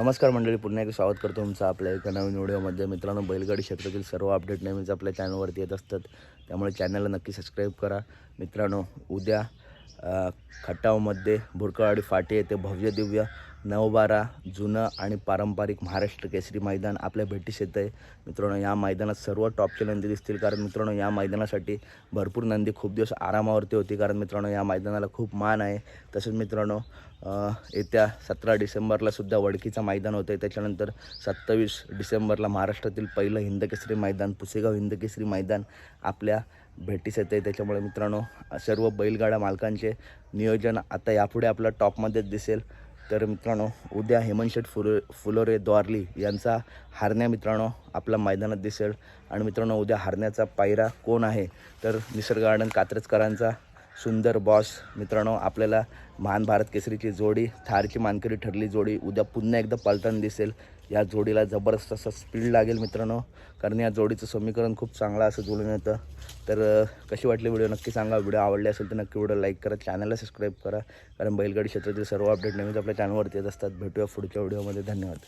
नमस्कार मंडळी पुन्हा एकदा स्वागत करतो तुमचं आपल्या एका नवीन व्हिडिओमध्ये. मित्रांनो बैलगाडी क्षेत्रातील सर्व अपडेट नेहमीच आपल्या चॅनलवरती येत असतात. त्यामुळे चॅनलला नक्की सबस्क्राईब करा. मित्रांनो उद्या खटावमध्ये भुरकळवाडी फाटी येथे भव्य दिव्य नवबारा जुनं आणि पारंपरिक महाराष्ट्र केसरी मैदान आपल्या भेटीस येतं आहे मित्रांनो या मैदानात सर्व टॉपचे नंदी दिसतील कारण मित्रांनो या मैदानासाठी भरपूर नंदी खूप दिवस आरामावरती होती कारण मित्रांनो या मैदानाला खूप मान आहे. तसेच मित्रांनो येत्या सतरा डिसेंबरला सुद्धा वडकीचं मैदान होतं आहे त्याच्यानंतर सत्तावीस डिसेंबरला महाराष्ट्रातील पहिलं हिंदकेसरी मैदान पुसेगाव हिंदकेसरी मैदान आपल्या भेटीस येते त्याच्यामुळे मित्रांनो सर्व बैलगाडा मालकांचे नियोजन आता यापुढे आपलं टॉपमध्येच दिसेल. तर मित्रांनो उद्या हेमंत शेठ फुलो फुलोरे द्वारली यांचा हारण्या मित्रांनो आपल्या मैदानात दिसेल. आणि मित्रांनो उद्या हारण्याचा पायरा कोण आहे? तर निसर्ग गार्डन कात्रजकरांचा सुंदर बॉस मित्रांनो आपल्याला महान भारत केसरीची जोडी थारची मानकरी ठरली जोडी उद्या पुन्हा एकदा पलटण दिसेल. या जोडीला जबरदस्त असं स्पीड लागेल मित्रांनो. कारण या जोडीचं समीकरण खूप चांगलं असं जुळून येतं. तर कशी वाटली व्हिडिओ? नक्की सांगा. व्हिडिओ आवडले असेल तर नक्की व्हिडिओ लाईक करा. चॅनलला सबस्क्राईब करा. कारण बैलगाडी क्षेत्रातील सर्व अपडेट नेहमीच आपल्या चॅनलवरती येत असतात. भेटूया पुढच्या व्हिडिओमध्ये धन्यवाद.